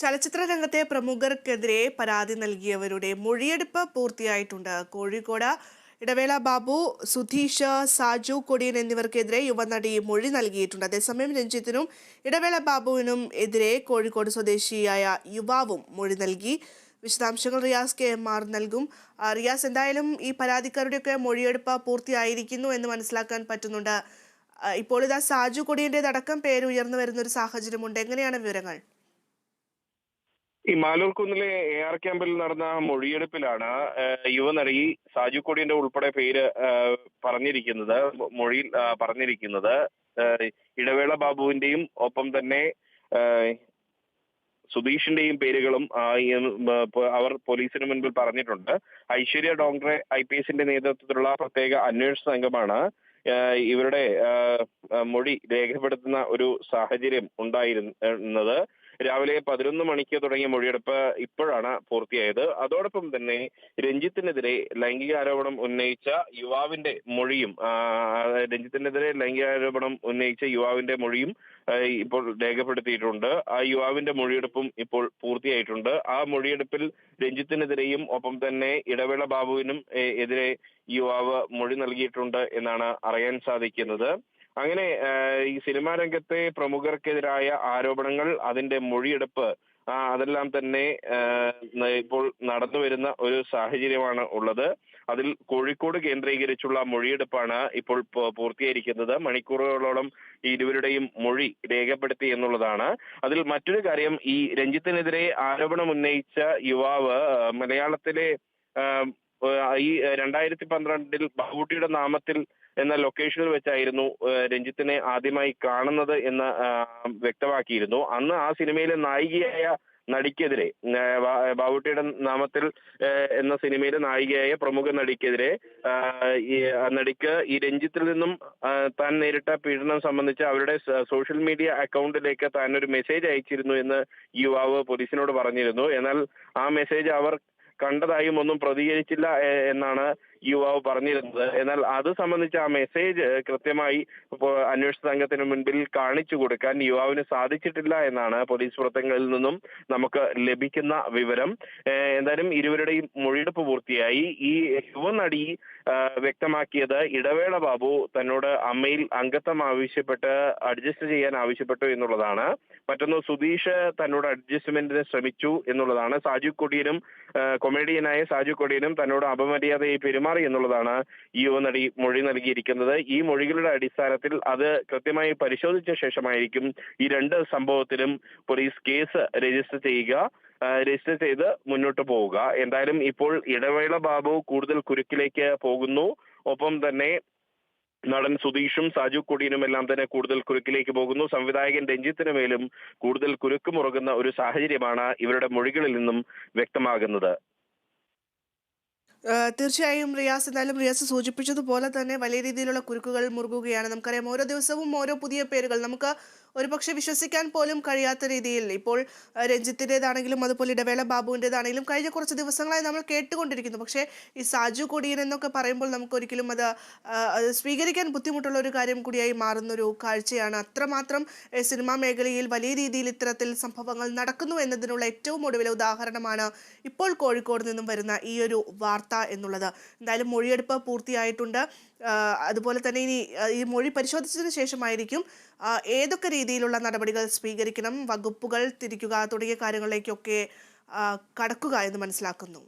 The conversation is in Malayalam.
ചലച്ചിത്ര രംഗത്തെ പ്രമുഖർക്കെതിരെ പരാതി നൽകിയവരുടെ മൊഴിയെടുപ്പ് പൂർത്തിയായിട്ടുണ്ട്. കോഴിക്കോട് ഇടവേള ബാബു സുധീഷ് സാജു കൊടിയൻ എന്നിവർക്കെതിരെ യുവനടി മൊഴി നൽകിയിട്ടുണ്ട്. അതേസമയം രഞ്ജിത്തിനും ഇടവേള ബാബുവിനും എതിരെ കോഴിക്കോട് സ്വദേശിയായ യുവാവും മൊഴി നൽകി. വിശദാംശങ്ങൾ റിയാസ് കെ എം ആർ നൽകും. റിയാസ് എന്തായാലും ഈ പരാതിക്കാരുടെയൊക്കെ മൊഴിയെടുപ്പ് പൂർത്തിയായിരിക്കുന്നു എന്ന് മനസ്സിലാക്കാൻ പറ്റുന്നുണ്ട്. ഇപ്പോൾ ഇതാ സാജു കൊടിയന്റെതടക്കം പേര് ഉയർന്നു വരുന്ന ഒരു സാഹചര്യമുണ്ട്. എങ്ങനെയാണ് വിവരങ്ങൾ? ഈ മാലൂർ കുന്നിലെ എ ആർ ക്യാമ്പിൽ നടന്ന മൊഴിയെടുപ്പിലാണ് യുവനടി സാജു കൊടിയന്റെ ഉൾപ്പെടെ പേര് പറഞ്ഞിരിക്കുന്നത് മൊഴിയിൽ പറഞ്ഞിരിക്കുന്നത്. ഇടവേള ബാബുവിന്റെയും ഒപ്പം തന്നെ സുധീഷിന്റെയും പേരുകളും അവർ പോലീസിന് മുൻപിൽ പറഞ്ഞിട്ടുണ്ട്. ഐശ്വര്യ ഡോക്ടറെ ഐ പി എസിന്റെ നേതൃത്വത്തിലുള്ള പ്രത്യേക അന്വേഷണ സംഘമാണ് ഇവരുടെ മൊഴി രേഖപ്പെടുത്തുന്ന ഒരു സാഹചര്യം ഉണ്ടായിരുന്നത്. രാവിലെ പതിനൊന്ന് മണിക്ക് തുടങ്ങിയ മൊഴിയെടുപ്പ് ഇപ്പോഴാണ് പൂർത്തിയായത്. അതോടൊപ്പം തന്നെ രഞ്ജിത്തിനെതിരെ ലൈംഗിക ആരോപണം ഉന്നയിച്ച യുവാവിന്റെ മൊഴിയും രഞ്ജിത്തിനെതിരെ ലൈംഗിക ആരോപണം ഉന്നയിച്ച യുവാവിന്റെ മൊഴിയും ഇപ്പോൾ രേഖപ്പെടുത്തിയിട്ടുണ്ട്. ആ യുവാവിന്റെ മൊഴിയെടുപ്പും ഇപ്പോൾ പൂർത്തിയായിട്ടുണ്ട്. ആ മൊഴിയെടുപ്പിൽ രഞ്ജിത്തിനെതിരെയും ഒപ്പം തന്നെ ഇടവേള ബാബുവിനും എതിരെ യുവാവ് മൊഴി നൽകിയിട്ടുണ്ട് എന്നാണ് അറിയാൻ സാധിക്കുന്നത്. അങ്ങനെ ഈ സിനിമാ രംഗത്തെ പ്രമുഖർക്കെതിരായ ആരോപണങ്ങൾ അതിന്റെ മൊഴിയെടുപ്പ് അതെല്ലാം തന്നെ ഇപ്പോൾ നടന്നു വരുന്ന ഒരു സാഹചര്യമാണ് ഉള്ളത്. അതിൽ കോഴിക്കോട് കേന്ദ്രീകരിച്ചുള്ള മൊഴിയെടുപ്പാണ് ഇപ്പോൾ പൂർത്തീകരിക്കുന്നത്. മണിക്കൂറുകളോളം ഇരുവരുടെയും മൊഴി രേഖപ്പെടുത്തി എന്നുള്ളതാണ്. അതിൽ മറ്റൊരു കാര്യം ഈ രഞ്ജിത്തിനെതിരെ ആരോപണം ഉന്നയിച്ച യുവാവ് മലയാളത്തിലെ ഈ രണ്ടായിരത്തി പന്ത്രണ്ടിൽ ബാബുട്ടിയുടെ നാമത്തിൽ എന്ന ലൊക്കേഷനിൽ വെച്ചായിരുന്നു രഞ്ജിത്തിനെ ആദ്യമായി കാണുന്നത് എന്ന് വ്യക്തമാക്കിയിരുന്നു. അന്ന് ആ സിനിമയിലെ നായികയായ നടിക്കെതിരെ ബാബുട്ടിയുടെ നാമത്തിൽ എന്ന സിനിമയിലെ നായികയായ പ്രമുഖ നടിക്കെതിരെ നടിക്ക് ഈ രഞ്ജിത്തിൽ നിന്നും താൻ നേരിട്ട പീഡനം സംബന്ധിച്ച് അവരുടെ സോഷ്യൽ മീഡിയ അക്കൗണ്ടിലേക്ക് താൻ ഒരു മെസ്സേജ് അയച്ചിരുന്നു എന്ന് യുവാവ് പോലീസിനോട് പറഞ്ഞിരുന്നു. എന്നാൽ ആ മെസ്സേജ് അവർ കണ്ടതായും ഒന്നും പ്രതികരിച്ചില്ല എന്നാണ് യുവാവ് പറഞ്ഞിരുന്നത്. എന്നാൽ അത് സംബന്ധിച്ച് ആ മെസ്സേജ് കൃത്യമായി അന്വേഷണ സംഘത്തിന് മുൻപിൽ കാണിച്ചു കൊടുക്കാൻ യുവാവിന് സാധിച്ചിട്ടില്ല എന്നാണ് പോലീസ് വൃത്തങ്ങളിൽ നിന്നും നമുക്ക് ലഭിക്കുന്ന വിവരം. എന്തായാലും ഇരുവരുടെയും മൊഴിയെടുപ്പ് പൂർത്തിയായി. ഈ യുവനടി വ്യക്തമാക്കിയത് ഇടവേള ബാബു തന്നോട് അമ്മയിൽ അംഗത്വം ആവശ്യപ്പെട്ട് അഡ്ജസ്റ്റ് ചെയ്യാൻ ആവശ്യപ്പെട്ടു എന്നുള്ളതാണ്. മറ്റൊന്ന് സുധീഷ് തന്നോട് അഡ്ജസ്റ്റ്മെന്റിന് ശ്രമിച്ചു എന്നുള്ളതാണ്. സാജു കൊടിയനും കൊമേഡിയനായ സാജു കൊടിയനും തന്നോട് അപമര്യാദയായി പെരുമാറി എന്നുള്ളതാണ് യുവനടി മൊഴി നൽകിയിരിക്കുന്നത്. ഈ മൊഴികളുടെ അടിസ്ഥാനത്തിൽ അത് കൃത്യമായി പരിശോധിച്ച ശേഷമായിരിക്കും ഈ രണ്ട് സംഭവത്തിലും പോലീസ് കേസ് രജിസ്റ്റർ ചെയ്യുക രജിസ്റ്റർ ചെയ്ത് മുന്നോട്ട് പോവുക. എന്തായാലും ഇപ്പോൾ ഇടവേള ബാബു കൂടുതൽ കുരുക്കിലേക്ക് പോകുന്നു. ഒപ്പം തന്നെ നടൻ സുധീഷും സാജു കൊടിയനും എല്ലാം തന്നെ കൂടുതൽ കുരുക്കിലേക്ക് പോകുന്നു. സംവിധായകൻ രഞ്ജിത്തിന് മേലും കൂടുതൽ കുരുക്ക് മുറുകുന്ന ഒരു സാഹചര്യമാണ് ഇവരുടെ മൊഴികളിൽ നിന്നും വ്യക്തമാകുന്നത്. uh, തീർച്ചയായും റിയാസ് എന്തായാലും റിയാസ് സൂചിപ്പിച്ചതുപോലെ തന്നെ വലിയ രീതിയിലുള്ള കുരുക്കുകൾ മുറുകുകയാണ്. നമുക്കറിയാം ഓരോ ദിവസവും ഓരോ പുതിയ പേരുകൾ. നമുക്ക് ഒരുപക്ഷെ വിശ്വസിക്കാൻ പോലും കഴിയാത്ത രീതിയിൽ ഇപ്പോൾ രഞ്ജിത്തിന്റെതാണെങ്കിലും അതുപോലെ ഇടവേള ബാബുവിന്റെതാണെങ്കിലും കഴിഞ്ഞ കുറച്ച് ദിവസങ്ങളായി നമ്മൾ കേട്ടുകൊണ്ടിരിക്കുന്നു. പക്ഷേ ഈ സാജു കൊടിയൻ എന്നൊക്കെ പറയുമ്പോൾ നമുക്ക് ഒരിക്കലും അത് സ്വീകരിക്കാൻ ബുദ്ധിമുട്ടുള്ള ഒരു കാര്യം കൂടിയായി മാറുന്ന ഒരു കാഴ്ചയാണ്. അത്രമാത്രം സിനിമാ മേഖലയിൽ വലിയ രീതിയിൽ ഇത്തരത്തിൽ സംഭവങ്ങൾ നടക്കുന്നു എന്നതിനുള്ള ഏറ്റവും ഒടുവിലെ ഉദാഹരണമാണ് ഇപ്പോൾ കോഴിക്കോട് നിന്നും വരുന്ന ഈ ഒരു വാർത്ത എന്നുള്ളത്. എന്തായാലും മൊഴിയെടുപ്പ് പൂർത്തിയായിട്ടുണ്ട്. അതുപോലെ തന്നെ ഇനി ഈ മൊഴി പരിശോധിച്ചതിന് ശേഷമായിരിക്കും ഏതൊക്കെ രീതിയിലുള്ള നടപടികൾ സ്വീകരിക്കണം വകുപ്പുകൾ തിരിക്കുക തുടങ്ങിയ കാര്യങ്ങളിലേക്കൊക്കെ കടക്കുക എന്ന് മനസ്സിലാക്കുന്നു.